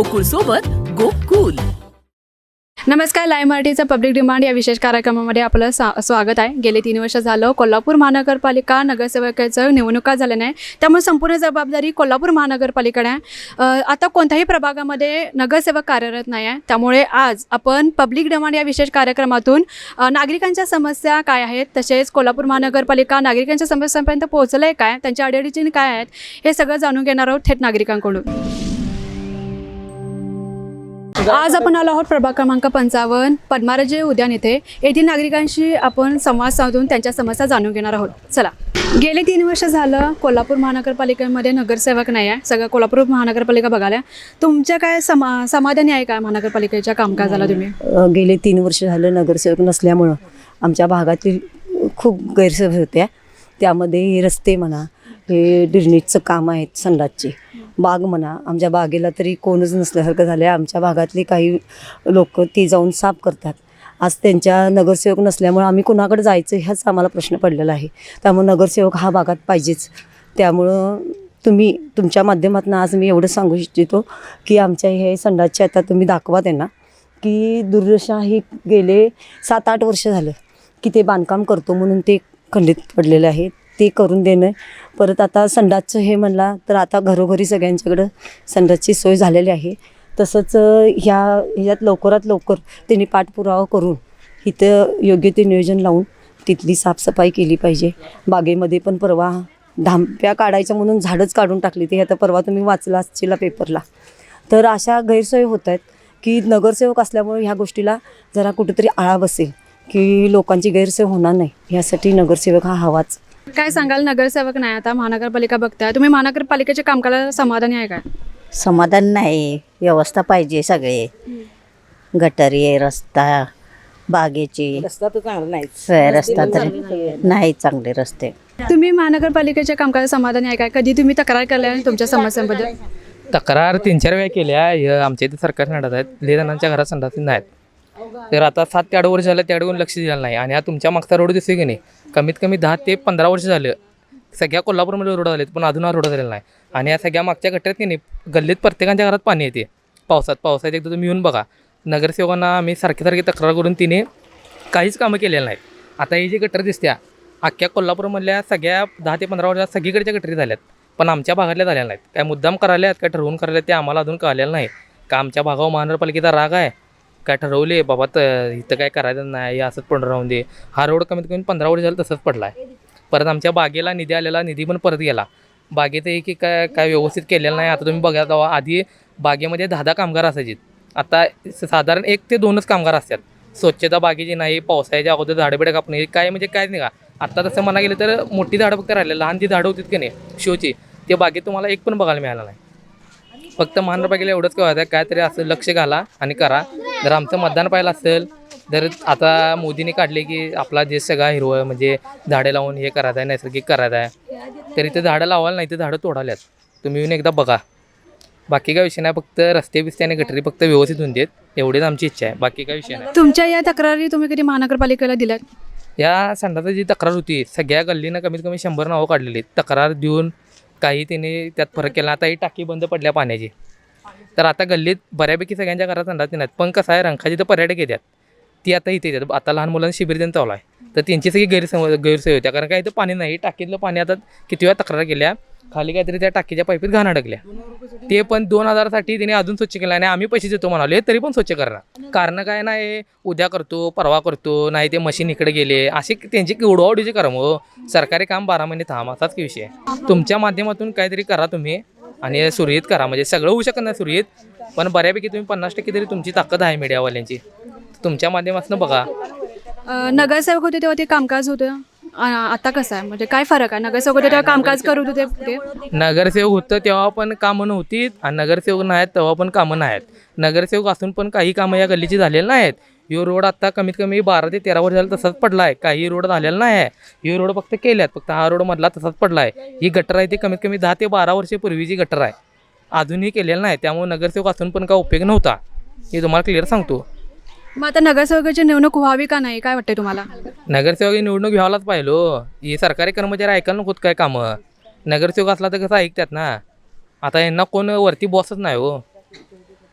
गोकुळ सोबत गोकुल. नमस्कार लाईव्ह मराठीचा पब्लिक डिमांड या विशेष कार्यक्रमामध्ये आपलं सा स्वागत आहे. गेले तीन वर्ष झालं कोल्हापूर महानगरपालिका नगरसेवकाचं निवडणुका झाल्या नाही. त्यामुळे संपूर्ण जबाबदारी कोल्हापूर महानगरपालिकेने आहे. आता कोणत्याही प्रभागामध्ये नगरसेवक कार्यरत नाही आहे. त्यामुळे आज आपण पब्लिक डिमांड या विशेष कार्यक्रमातून नागरिकांच्या समस्या काय आहेत तसेच कोल्हापूर महानगरपालिका नागरिकांच्या समस्यांपर्यंत पोहोचलं आहे काय त्यांच्या अडीअडचणी काय आहेत हे सगळं जाणून घेणार आहोत थेट नागरिकांकडून. आज आपण आलो आहोत प्रभाग क्रमांक पंचावन्न. पद्माराजे उद्यान येथे येथील नागरिकांशी आपण संवाद साधून त्यांच्या समस्या जाणून घेणार आहोत. चला. गेले तीन वर्ष झालं कोल्हापूर महानगरपालिकेमध्ये नगरसेवक नाही आहे. सगळं कोल्हापूर महानगरपालिका बघायला. तुमच्या काय समा समाधानी आहे का महानगरपालिकेच्या कामकाजाला तुम्ही? गेले तीन वर्ष झालं नगरसेवक नसल्यामुळं आमच्या भागातील खूप गैरसोय होत्या. त्यामध्ये रस्ते म्हणा हे ड्रेनेजचं काम आहेत संडासचे. बाग म्हणा आमच्या बागेला तरी कोणच नसल्यासारखं झालं आहे आमच्या भागातली काही लोक ती जाऊन साफ करतात. आज त्यांच्या नगरसेवक नसल्यामुळं आम्ही कोणाकडे जायचं ह्याच आम्हाला प्रश्न पडलेला आहे. त्यामुळे नगरसेवक हा भागात पाहिजेच. त्यामुळं तुम्ही तुमच्या माध्यमातून आज मी एवढं सांगू इच्छितो की आमच्या हे संडासचे आता तुम्ही दाखवा त्यांना की दुर्दशा ही गेले सात आठ वर्ष झालं की ते बांधकाम करतो म्हणून ते खंडित पडलेले आहेत. ते करून देणं. परत आता संडासचं हे म्हणला तर आता घरोघरी सगळ्यांच्याकडं संडासची सोय झालेली आहे. तसंच ह्या ह्यात लवकरात लवकर त्यांनी पाठपुरावा करून इथं योग्य ते नियोजन लावून तिथली साफसफाई केली पाहिजे. बागेमध्ये पण परवा धांप्या काढायच्या म्हणून झाडच काढून टाकली ते. आता परवा तुम्ही वाचला असशीला पेपरला. तर अशा गैरसोयी होत आहेत की नगरसेवक असल्यामुळे ह्या गोष्टीला जरा कुठेतरी आळा बसेल की लोकांची गैरसोय होणार नाही. यासाठी नगरसेवक हा हवाच काय सांगाल नगरसेवक? नाही आता महानगरपालिका बघताय. तुम्ही महानगरपालिकेच्या कामकाजाला समाधानी आहे काय? समाधान नाही. व्यवस्था पाहिजे सगळे. गटारी रस्ता बागेची. रस्ता तर चांगला नाहीच सोय रस्ता तर नाही चांगले रस्ते. तुम्ही महानगरपालिकेच्या कामकाजाला समाधानी आहे काय? कधी तुम्ही तक्रार केल्या तुमच्या समस्यांबद्दल? तक्रार तीन चार वेळा केल्या. हे आमच्या इथे सरकारी संडास आहेत. लय जणांच्या घरात संडास नाहीत. तर आता सात ते आठ वर्ष झालं त्याकडून लक्ष दिलं नाही. आणि हा तुमच्या मागचा रोड दिसतोय की नाही? कमीत कमी दहा ते पंधरा वर्ष झालं. सगळ्या कोल्हापूरमध्ये रोड झालेत पण अजून हा रोड झालेला नाही. आणि या सगळ्या मागच्या गट्ट्यात की नाही गल्लीत प्रत्येकाच्या घरात पाणी येते. पावसात पावसात एकदा तुम्ही येऊन बघा. नगरसेवकांना आम्ही सारखी सारखी तक्रार करून तिने काहीच कामं केलेलं नाहीत. आता ही जी गटर दिसत्या अख्ख्या कोल्हापूरमधल्या सगळ्या दहा ते पंधरा वर्षात सगळीकडच्या गटरी झाल्यात. पण आमच्या भागातल्या झालेल्या नाहीत. काय मुद्दाम करायला आहेत काय ठरवून करायला ते आम्हाला अजून कळलेलं नाही. का आमच्या भागावर महानगरपालिकेचा राग आहे? काय ठरवले? बाबा तर इथं काय करायचं नाही असंच पडून राहून दे. हा रोड कमीत कमी पंधरा वर्ष झालं तसंच पडला आहे परत आमच्या बागेला निधी आलेला निधी पण परत गेला. बागेत की काय काय व्यवस्थित केलेलं नाही. आता तुम्ही बघा जावा आधी बागेमध्ये दहा दहा कामगार असायचे. आता साधारण एक ते दोनच कामगार असतात. स्वच्छता बागेची नाही पावसाळ्याच्या अगोदर झाडं बिडं कापणे काय म्हणजे काय नाही का? आत्ता तसं म्हणा गेलं तर मोठी झाडं फक्त राहिले लहान जी झाडं होतीत की नाही शोची ते बागेत तुम्हाला एक पण बघायला मिळालं नाही. फक्त महानगरपालिकेला एवढंच कळायचं काहीतरी असं लक्ष घाला आणि करा. जर आमचं मतदान पाहिलं असेल तर आता मोदीने काढले की आपला जे सगळा हिरवं म्हणजे झाडे लावून हे करायचं आहे नैसर्गिक करायचं आहे. तर इथे झाडं लावायला नाही तर झाडं तोडाल्यात तुम्ही येऊन एकदा बघा. बाकी काय विषय नाही फक्त रस्ते बिस्ते आणि गटरी फक्त व्यवस्थित होऊन देत. एवढीच आमची इच्छा आहे. बाकी काय विषय नाही. तुमच्या या तक्रारी तुम्ही कधी महानगरपालिकेला दिल्यात? या संडाचा जी तक्रार होती. सगळ्या गल्लीनं कमीत कमी शंभर नावं काढलेली तक्रार देऊन काही तिने त्यात फरक केला आता ही टाकी बंद पडल्या पाण्याची. तर आता गल्लीत बऱ्यापैकी सगळ्यांच्या घरात अंदाज नाहीत पण कसं आहे रंकाची तर पर्यटक येतात. ती आता इथे येतात. आता लहान मुलांना शिबिर देऊन चालू आहे. तर त्यांची सगळी गैरसम गैरसोय होत्या. कारण काय इथं पाणी नाही. टाकीतलं पाणी आता किती वेळा तक्रार केल्या खाली काहीतरी त्या टाकीच्या पाईपीत घाण अडकल्या. ते पण दोन हजारसाठी तिने अजून स्वच्छ केलं आणि आम्ही पैसे देतो म्हणाले तरी पण स्वच्छ करणार. कारण काय नाही उद्या करतो परवा करतो नाही ते मशीन इकडे गेले. असे त्यांची उडवाउडीचे कर्म हो. सरकारी काम बारा महिने थांब असाच की विषय. तुमच्या माध्यमातून काहीतरी करा तुम्ही आणि सुरळीत करा. म्हणजे सगळं होऊ शकत नाही सुरळीत पण बऱ्यापैकी तुम्ही पन्नास टक्के तरी तुमची ताकद आहे मीडियावाल्यांची. तुमच्या माध्यमातून बघा. नगरसेवक होते तेव्हा ते कामकाज होतं? आ- आता कसं आहे? म्हणजे काय फरक आहे? नगरसेवक होते तेव्हा कामकाज करत होते ते नगरसेवक होतं तेव्हा पण कामं नव्हती आणि नगरसेवक नाहीत तेव्हा पण कामं नाहीत. नगरसेवक असून पण काही कामं या गल्लीची झालेली नाहीत. यो रोड आता कमीत कमी बारा ते तेरा वर्ष झालं तसाच पडला आहे. काही रोड झालेला नाही आहे. यो रोड फक्त केल्यात. फक्त हा रोड मधला तसाच पडला आहे. ही गटर आहे ती कमीत कमी दहा ते बारा वर्षापूर्वीची गटर आहे. अजूनही केलेलं नाही. त्यामुळे नगरसेवक असून पण काय उपयोग नव्हता. हे तुम्हाला क्लिअर सांगतो. मग आता नगरसेवकाची निवडणूक व्हावी का नाही? काय वाटतंय तुम्हाला? नगरसेवक ही निवडणूक घ्यायलाच पाहिजे हो. ही सरकारी कर्मचारी ऐकायला नकोत काय कामं. नगरसेवक असला तर कसं ऐकतात ना. आता यांना कोण वरती बॉसच नाही हो.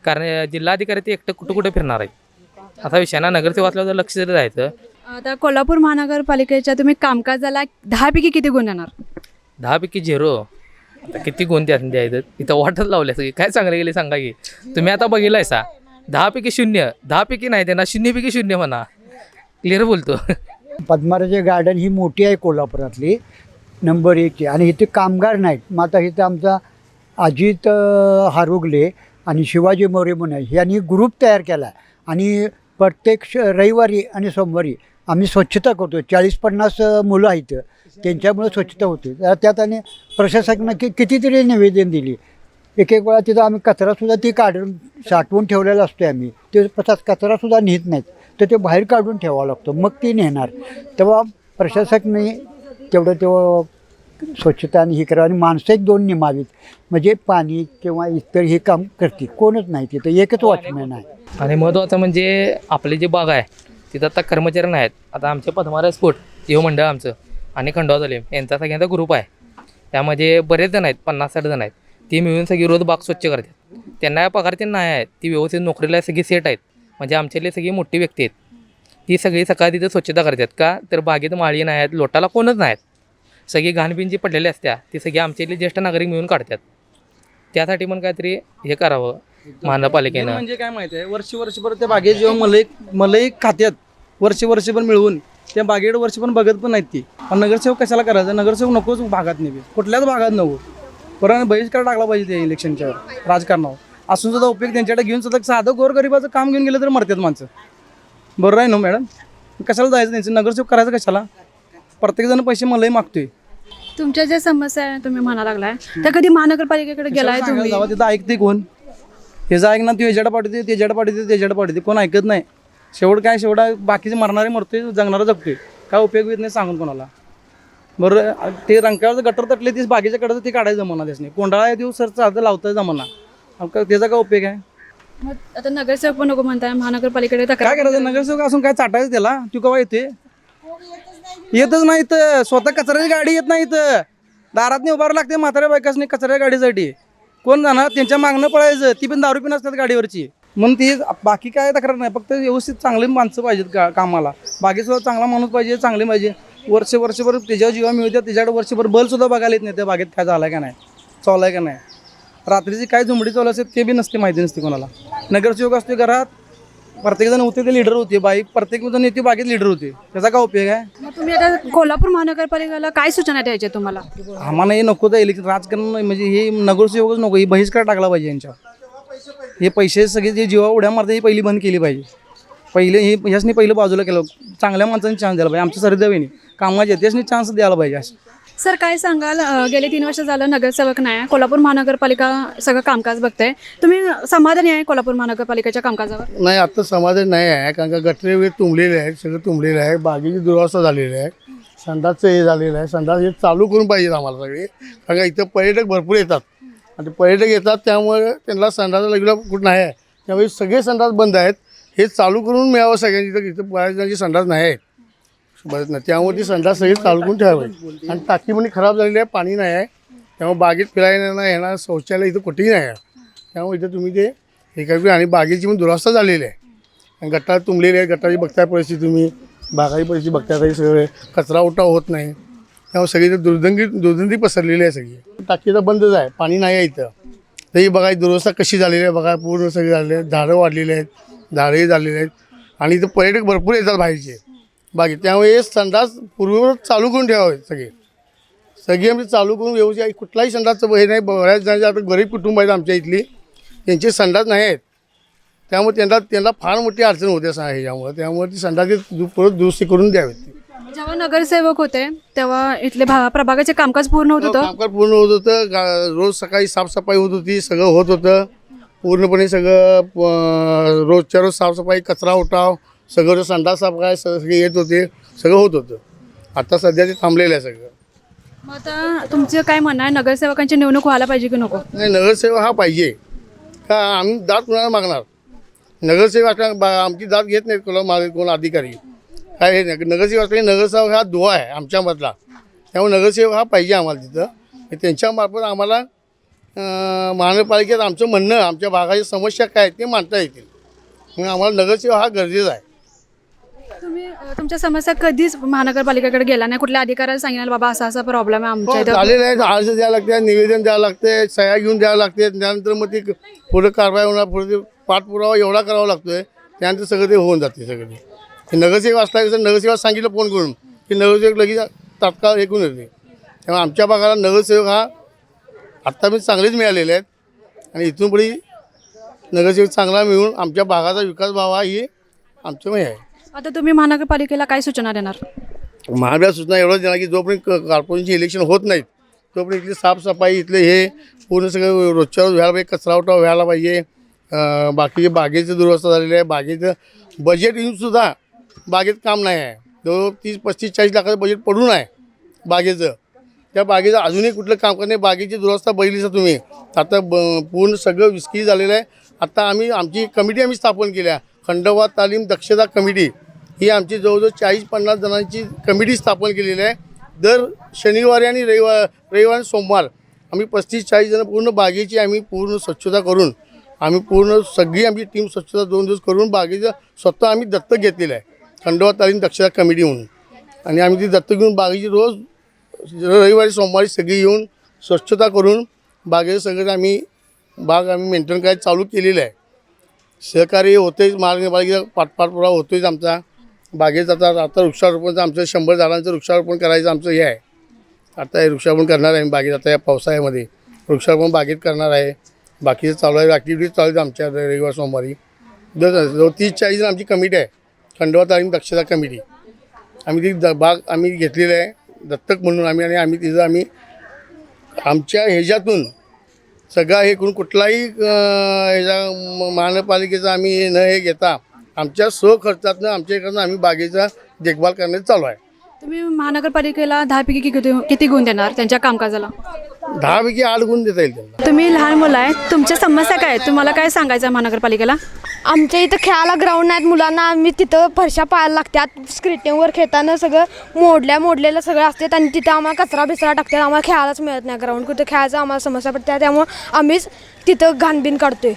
कारण जिल्हाधिकारी ते एकटं कुठं कुठं फिरणार आहेत? असा विषय ना. नगरसेवक असल्यावर लक्ष जरी जायचं आता कोल्हापूर महानगरपालिकेच्या तुम्ही कामकाजाला दहापैकी किती गुण येणार दहापैकी झिरो. आता किती गुण त्यात द्यायचं? इथं वाटच लावल्या सगळी. काय चांगले गेले सांगा की. तुम्ही आता बघितलाय सा दहापैकी शून्य. दहापैकी नाही त्यांना शून्यपैकी शून्य म्हणा. क्लिअर बोलतो. पद्माराजे गार्डन ही मोठी आहे कोल्हापुरातली. नंबर एकची आणि इथे कामगार नाहीत. मग आता इथं आमचा अजित हारुगले आणि शिवाजी मोरे म्हणून यांनी ग्रुप तयार केला आणि प्रत्येक श रविवारी आणि सोमवारी आम्ही स्वच्छता करतो चाळीस पन्नास मुलं आहेत. त्यांच्यामुळे स्वच्छता होते. त्यात आणि प्रशासकांना कि कितीतरी निवेदन दिली. एक एक वेळा तिथं आम्ही कचरासुद्धा ती काढून साठवून ठेवलेला असतो आम्ही. ते तसाच कचरासुद्धा नेत नाहीत. तर ते बाहेर काढून ठेवावं लागतं. मग ती नेणार. तेव्हा प्रशासकने तेवढं तेव्हा स्वच्छता आणि हे करावं आणि माणसं एक दोन नेमावीत. म्हणजे पाणी किंवा इतर हे काम करतील. कोणच नाही तिथं. एकच वॉचमॅन आहे. आणि महत्त्वाचं म्हणजे आपली जी बाग आहे तिथं आता कर्मचारी नाहीत आता आमचे पद्मारा स्फोट युव मंडळ आमचं आणि खंडोबा झाले यांचा सगळ्यांचा ग्रुप आहे. त्यामध्ये बरेच जण आहेत पन्नास साठ जण आहेत. ती मिळून सगळी रोज बाग स्वच्छ करतात. त्यांना पगार ते नाही आहेत ती व्यवस्थित नोकरीला सगळी सेट आहेत. म्हणजे आमच्यातली सगळी मोठी व्यक्ती आहेत. ती सगळी सकाळी तिथं स्वच्छता करतात. का? तर बागेत माळी नाही आहेत लोटाला कोणच नाहीत. सगळी घाणबिण जी पडलेली असत्या. ती सगळी आमच्यातले ज्येष्ठ नागरिक मिळून काढतात. त्यासाठी पण काहीतरी हे करावं महानगरपालिकेनं. म्हणजे काय माहिती आहे? वर्ष वर्षभर त्या बागेत जेव्हा मलई मलई खात्यात वर्ष वर्षभर मिळवून त्या बागेकडे वर्ष पण बघत पण नाहीत ती. पण नगरसेवक कशाला करायचं? नगरसेवक नकोच भागात नेवे. कुठल्याच भागात नको. परत बहिष्कार टाकला पाहिजे त्या इलेक्शनच्या राजकारणावर. असून सुद्धा उपयोग त्यांच्याकडे घेऊन सुद्धा साधं गोरगरिबाचं काम घेऊन गेलं तर मरतात माणसं. बरोबर आहे ना मॅडम? कशाला जायचं त्यांचं? नगरसेवक करायचं कशाला? प्रत्येकजण पैसे मलाही मागतोय. तुमच्या ज्या समस्या आहे तुम्ही म्हणा लागलाय त्या कधी महानगरपालिकेकडे गेलाय तुम्ही? जावा? तिथं ऐकते कोण? ह्याचं ऐक ना तू ह्याच्याकडे पाठवते त्याच्याकडे पाठवते त्याच्याकडे पाठवते कोण ऐकत नाही. शेवट काय शेवटा बाकीचे मरणारे मरतोय जगणारा जगतोय. काय उपयोग येत नाही सांगून कोणाला. बरं ते रंकाळचं गटर तटले तीच बागेच्या कडचं ते काढायचं जमाना त्यासने. कोंडाळा देऊ सर चालतं लावताय जमाना. त्याचा काय उपयोग आहे? मग आता नगरसेवक पण नको म्हणताय महानगरपालिकेकडे तक्रार काय करायचं? नगरसेवक असून काय चाटायचं त्याला? तू केव्हा येते? येतच नाही इथं. स्वतः कचऱ्याची गाडी येत नाही इथं. दारात उभारं लागते म्हाताऱ्या बायकासनी कचऱ्या गाडीसाठी. कोण जाणार? त्यांच्या मागणं पळायचं. ती पण दारू पिन असतात गाडीवरची. म्हणून ती बाकी काय तक्रार नाही. फक्त व्यवस्थित चांगली माणसं पाहिजेत का कामाला. बागेसुद्धा चांगला माणूस पाहिजे चांगले पाहिजे. वर्ष वर्षभर त्याच्यावर जीवा मिळते त्याच्याकडे वर्षभर बल सुद्धा बघायला येत नाही त्या बागेत काय झालाय का नाही चाललाय का नाही. रात्रीची काय झुंबडी चालू असते ते बी नसते माहिती नसते कोणाला. नगरसेवक असते घरात प्रत्येकजण होते ते लीडर होते बाईक प्रत्येक जण येते बागेत लीडर होते. त्याचा काय उपयोग आहे? मग तुम्ही आता कोल्हापूर महानगरपालिकेला काय सूचना द्यायच्या तुम्हाला? आम्हाला हे नको तर इलेक्शन राजकारण नाही, म्हणजे हे नगरसेवकच नको ही बहिष्कार टाकला पाहिजे यांच्यावर हे पैसे सगळे जे जीवा उड्या मारते ही पहिली बंद केली पाहिजे. पहिले हे ह्यासनी पहिलं बाजूला केलं चांगल्या माणसांनी चान्स द्यायला पाहिजे आमच्या सरदेवीने. कामाचे त्यासनी चान्स द्यायला पाहिजे असं. सर काय सांगाल? अं, गेले तीन वर्ष झालं नगरसेवक नाही कोल्हापूर महानगरपालिका सगळं कामकाज बघताय. तुम्ही समाधानी आहे कोल्हापूर महानगरपालिकेच्या कामकाजावर? नाही आता समाधान नाही आहे कारण का गटरे वगैरे तुंबलेले आहेत सगळं तुंबलेलं आहे. बागेची दुरावस्था झालेली आहे. संडासचं हे झालेलं आहे. संडास हे चालू करून पाहिजेत आम्हाला सगळे. कारण का इथं पर्यटक भरपूर येतात. आणि ते पर्यटक येतात त्यामुळे त्यांना संडास लगेला कुठं नाही आहे. त्यामुळे सगळे संडास बंद आहेत. हे चालू करून मिळावं सगळ्यांची तर इथं बऱ्याच जणांची संडास नाही आहेत. बरं त्यामुळे ती संडास सगळी चालू ठेवावी. आणि टाकी म्हणजे खराब झालेली आहे पाणी नाही आहे. त्यामुळे बागेत फिरायला नाही येणार शौचालय इथं कुठेही नाही आहे. त्यामुळे इथं तुम्ही ते हे करा आणि बागेची पण दुरावस्था झालेली आहे. आणि गटार तुंबलेली आहे गटाची बघताय परिस्थिती तुम्ही. बागाची परिस्थिती बघताय तरी सगळे. कचरा उठाव होत नाही. त्यामुळे सगळी इथं दुर्गंधी दुर्गंधी पसरलेली आहे सगळी. टाकी तर बंदच आहे पाणी नाही आहे इथं. तरी बघा दुरवस्था कशी झालेली आहे बघा पूर्ण सगळी झालेली आहे झाडं वाढलेली आहेत झाडंही झालेली आहेत. आणि इथं पर्यटक भरपूर येतात बाहेरचे. बाकी त्यामुळे हे संडास पूर्वीवर चालू करून ठेवावे सगळे. सगळे आमचे चालू करून व्यवस्थित कुठलाही संडासचं हे नाही. बऱ्याच जणांचे आता गरीब कुटुंब आहेत आमच्या इथली. त्यांचे संडास नाही आहेत. त्यामुळे त्यांना त्यांना फार मोठी अडचण होते असं ह्याच्यामुळे त्यामुळे ती संडास परत दुरुस्ती करून द्यावेत जेव्हा नगरसेवक होते तेव्हा इथले भा- प्रभागाचे कामकाज पूर्ण होत होतं? कामकाज पूर्ण होत होतं. गा- रोज सकाळी साफसफाई होत होती. सगळं होत होतं. पूर्णपणे सगळं रोजच्या रोज साफसफाई कचरा उठाव सगळं संडास साफ काय सगळे येत होते सगळं होत होतं. आता सध्या ते थांबलेलं आहे सगळं. मग आता तुमचं काय म्हणणं आहे नगरसेवकांची निवडणूक व्हायला पाहिजे की नको? नाही नगरसेवक हा पाहिजे. का आम्ही दात कुणाला मागणार? नगरसेवक असल्या बा- आमची दात घेत नाहीत कोणा मागे कोण अधिकारी. काय हे नाही नगरसेवक असले नगरसेवक हा दुवा आहे आमच्यामधला त्यामुळे नगरसेवक हा पाहिजे आम्हाला तिथं. त्यांच्यामार्फत आम्हाला अं, महानगरपालिकेत आमचं म्हणणं आमच्या भागाच्या समस्या काय आहेत ते मांडता येतील. म्हणून आम्हाला नगरसेवक हा गरजेचा आहे. तुम्ही तुमच्या समस्या कधीच महानगरपालिकेकडे गेला नाही? कुठल्या अधिकाऱ्याला सांगितलं बाबा असा असा प्रॉब्लेम आहे आमच्या हो, इथं? झालेलं आहे अर्ज द्यावं लागते निवेदन द्यावं लागते सह्या घेऊन द्यावं लागते त्यानंतर मग ते पुढे कारवाई होणार पुढे ते पाठपुरावा एवढा करावा लागतोय त्यानंतर सगळं ते होऊन जाते सगळं. ते. नगरसेवक असला की नगरसेवक सांगितलं फोन करून की नगरसेवक लगेच तात्काळ ऐकून येते. त्यामुळे आमच्या भागाला नगरसेवक हा आत्ता मी चांगलेच मिळालेले आहेत. आणि इथून पुढे नगरसेवक चांगला मिळून आमच्या भागाचा विकास व्हावा ही आमचं हे आहे. आता तुम्ही महानगरपालिकेला काय सूचना देणार? महागड्या सूचना एवढंच देणार की जोपर्यंत कॉर्पोरेशनचे इलेक्शन होत नाहीत तोपर्यंत इथली साफसफाई इथले हे पूर्ण सगळं रोजच्या रोज व्हायला पाहिजे कचरा उठाव व्हायला पाहिजे. बाकीचे बागेचं दुरवस्था झालेली आहे बागेचं बजेट येऊनसुद्धा बागेत काम नाही आहे. जवळ तीस पस्तीस चाळीस लाखाचं बजेट पडून आहे बागेचं. त्या बागेचं अजूनही कुठलं काम करणे बागेची दुरवस्था बघितलीच आहे तुम्ही. आता ब पूर्ण सगळं विस्की झालेलं आहे. आता आम्ही आमची कमिटी आम्ही स्थापन केली खंडवा तालीम दक्षता कमिटी ही आमची जवळजवळ चाळीस पन्नास जणांची कमिटी स्थापन केलेली आहे. दर शनिवारी आणि रविवार रविवार आणि सोमवार आम्ही पस्तीस चाळीस जण पूर्ण बागेची आम्ही पूर्ण स्वच्छता करून आम्ही पूर्ण सगळी आमची टीम स्वच्छता दोन दिवस करून बागेचं स्वतः आम्ही दत्तक घेतलेलं आहे खंडवा तालीम दक्षता कमिटी म्हणून. आणि आम्ही ती दत्तक घेऊन बागेची रोज रविवारी सोमवारी सगळी येऊन स्वच्छता करून बागेचं सगळं आम्ही बाग आम्ही मेंटेन करायला चालू केलेलं आहे. सहकारी होतेच महानगरपालिकेचा पाठपाठपुरावा होतोच आमचा. बागेत आता आता वृक्षारोपणचं आमचं शंभर झाडांचं वृक्षारोपण करायचं आमचं हे आहे. आता हे वृक्षारोपण करणार आहे बागेत आता या पावसाळ्यामध्ये. वृक्षारोपण बागेत करणार आहे. बाकीचं चालू आहे ॲक्टिव्हिटीज चालू आहेत आमच्या रविवार सोमवारी. दर जवळ तीस चाळीस आमची कमिटी आहे. खंडवा तालीम दक्षता कमिटी आम्ही ती द बाग आम्ही घेतलेली आहे. दत्तक म्हणून आम्ही आणि आम्ही तिचं आम्ही आमच्या ह्याच्यातून सगळा हे करून कुठलाही ह्याच्या महानगरपालिकेचा आम्ही न हे घेता आमच्या स्वखर्चातनं आमच्या इकडनं आम्ही बागेचा देखभाल करण्याचं चालू आहे. तुम्ही महानगरपालिकेला दहापैकी किती किती गुण देणार त्यांच्या कामकाजाला? दहापैकी आठ गुण देता येईल त्यांना. तुम्ही लहान मुलं आहे तुमच्या समस्या काय आहेत? तुम्हाला काय सांगायचं आहे महानगरपालिकेला? आमच्या इथं खेळायला ग्राउंड नाहीत मुलांना. आम्ही तिथं फरशा पाहायला लागतात स्क्रिटिंगवर खेळताना सगळं मोडल्या मोडलेलं सगळं असते आणि तिथं आम्हाला कचरा बिचरा टाकतात. आम्हाला खेळायलाच मिळत नाही ग्राउंड कुठं खेळायचं आम्हाला समस्या पडते. त्यामुळं आम्हीच तिथं घाणबीन काढतोय.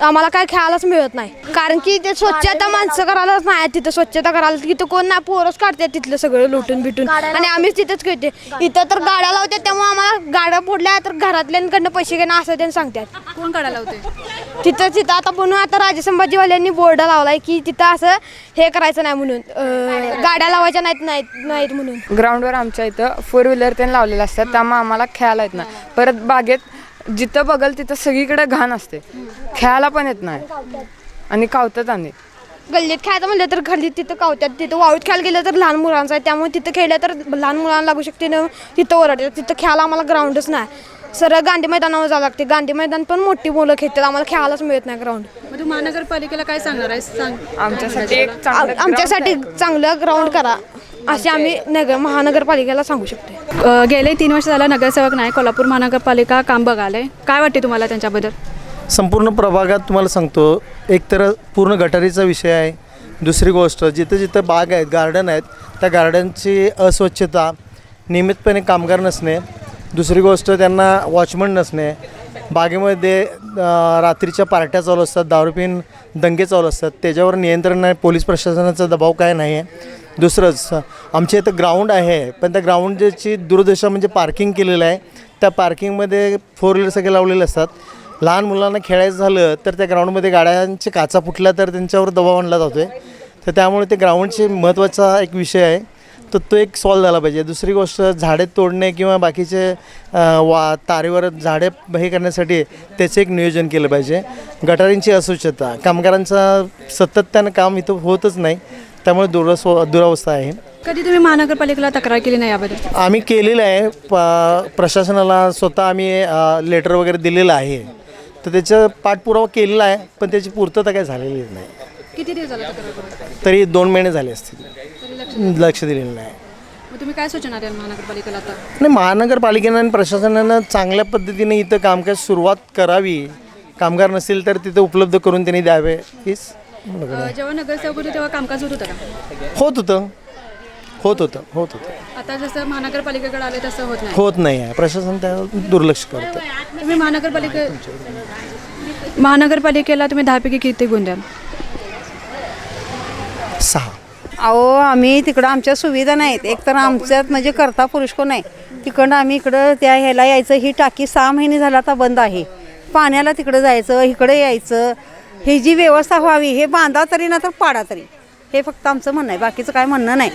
आम्हाला काय खेळायलाच मिळत नाही. कारण की ते स्वच्छता माणसं करायलाच नाही. तिथं स्वच्छता करायला तिथं कोण नाही पोरच काढतात तिथलं सगळं लुटून बिटून. आणि आम्हीच तिथंच खेळते. इथं तर गाड्या लावतात त्यामुळे आम्हाला गाड्या फोडल्या तर घरातल्यांकडनं पैसे घेणं असं त्यांनी सांगतात. कोण काढायला होते तिथं तिथं आता म्हणून आता राजे संभाजीवाल्यांनी बोर्ड लावलाय की तिथं असं हे करायचं नाही म्हणून. अं, गाड्या लावायच्या नाहीत नाहीत नाहीत म्हणून. ग्राउंडवर आमच्या इथं फोर व्हीलर त्यांनी लावलेले असतात त्यामुळे आम्हाला खेळायला येत नाही. परत बागेत जिथं बघल तिथं सगळीकडे घाण असते. खेळायला पण येत नाही. आणि कावतात आणि. गल्लीत खेळायचं म्हणलं तर गल्लीत तिथं कावत्यात तिथं वाळूत खेळायला गेलं तर लहान मुलांचं आहे. त्यामुळे तिथं खेळलं तर लहान मुलांना लागू शकते ना तिथं ओरडतात. तिथं खेळायला आम्हाला ग्राउंडच नाही. सरळ गांधी मैदानावर जावं लागते. गांधी मैदान पण मोठी मुलं खेळतात. आम्हाला खेळायलाच मिळत नाही ग्राउंड मग तू महानगरपालिकेला काय सांगणार आहे सांग. आमच्यासाठी एक चांगलं आमच्यासाठी चांगलं ग्राउंड करा. असे आम्ही नगर महानगरपालिकेला सांगू शकतो गेले तीन वर्ष झालं नगरसेवक नाही कोल्हापूर महानगरपालिका काम बघालंय. काय वाटते तुम्हाला त्यांच्याबद्दल? संपूर्ण प्रभागात तुम्हाला सांगतो एक तर पूर्ण गटारीचा विषय आहे. दुसरी गोष्ट जिथं जिथं बाग आहेत गार्डन आहेत त्या गार्डनची अस्वच्छता नियमितपणे कामगार नसणे दुसरी गोष्ट त्यांना वॉचमन नसणे. बागेमध्ये रात्रीच्या पार्ट्या चालू असतात दारू दंगे चालू असतात. त्याच्यावर नियंत्रण नाही पोलीस प्रशासनाचा दबाव काय नाही आहे दुसरंच आमच्या इथं ग्राउंड आहे पण त्या ग्राउंडची दुर्दशा म्हणजे पार्किंग केलेलं आहे. त्या पार्किंगमध्ये फोर व्हीलर सगळे लावलेले असतात. लहान मुलांना खेळायचं झालं तर त्या ग्राउंडमध्ये गाड्यांची काचा फुटल्या तर त्यांच्यावर दबाव आणला जातो आहे तर त्यामुळे ते ग्राउंडचे महत्त्वाचा एक विषय आहे. तर तो एक सॉल्व झाला पाहिजे. दुसरी गोष्ट झाडे तोडणे किंवा बाकीचे वा तारेवर झाडे हे करण्यासाठी त्याचं एक नियोजन केलं पाहिजे. गटारींची अस्वच्छता कामगारांचा सातत्यानं काम इथं होतच नाही त्यामुळे दुरस्व दुरावस्था आहे. कधी तुम्ही महानगरपालिकेला तक्रार केली नाही याबद्दल? आम्ही केलेलं आहे प प्रशासनाला स्वतः आम्ही लेटर वगैरे दिलेलं आहे. तर त्याचा पाठपुरावा केलेला आहे पण त्याची पूर्तता काही झालेली नाही. किती दिवस झाला तक्रार करून? तरी दोन महिने झाले असतील. लक्ष दिलेलं नाही. मग तुम्ही काय सूचना द्याल महानगरपालिकेला आता? नाही महानगरपालिकेनं आणि प्रशासनानं चांगल्या पद्धतीने इथं कामकाज सुरुवात करावी. कामगार नसेल तर तिथं उपलब्ध करून त्यांनी द्यावे. हीच अ, जेव्हा नगरसेवक होते तेव्हा कामकाज होत होतं का? होत होतं. होत होतं. होत होतं. आता जसं महानगरपालिकेकडे आले तसं होत नाही. होत नाही आहे. प्रशासन त्यावर दुर्लक्ष करतं. तुम्ही महानगरपालिके महानगरपालिकेला तुम्ही दहापैकी किती गुण द्याल? सहा. अहो आम्ही तिकडं आमच्या सुविधा नाहीत. एक तर आमच्यात म्हणजे करता पुरुष कोण आहे? तिकडं आम्ही इकडं त्या ह्याला यायचं ही टाकी सहा महिने झाला आता बंद आहे. पाण्याला तिकडं जायचं इकडं यायचं. ही जी व्यवस्था व्हावी हे बांधा तरी ना तर पाडा तरी. हे फक्त आमचं म्हणणं आहे. बाकीचं काय म्हणणं नाही.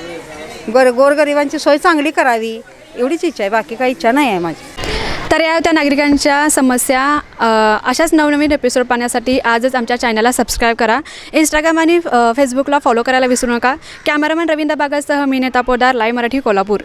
गोर गोरगरिबांची सोय चांगली करावी. एवढीच इच्छा आहे. बाकी काही इच्छा नाही आहे माझी. तर या त्या नागरिकांच्या समस्या. अशाच नवनवीन एपिसोड पाहण्यासाठी आजच आमच्या चॅनलला सबस्क्राईब करा. इंस्टाग्राम आणि फेसबुकला फॉलो करायला विसरू नका. कॅमेरामॅन रवींद्र बागासह मी नेता पोदार लाईव्ह मराठी कोल्हापूर.